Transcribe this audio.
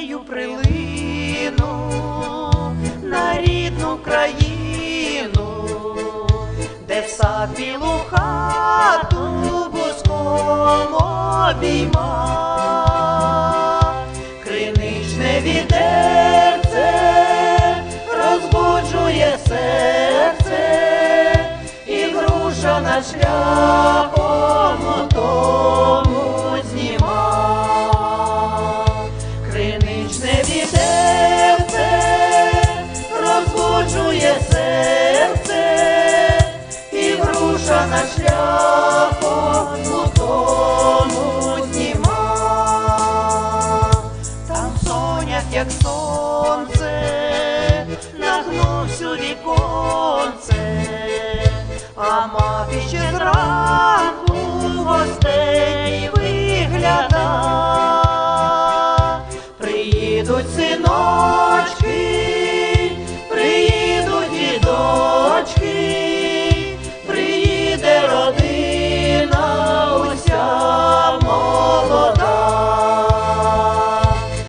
нею прилину на рідну країну, де в білу хату буском обійма, криничне відерце розбуджує серце і груша на шляпом. як сонце, нагнувся віконце, а мати ще зранку гостей вигляда, приїдуть синочки.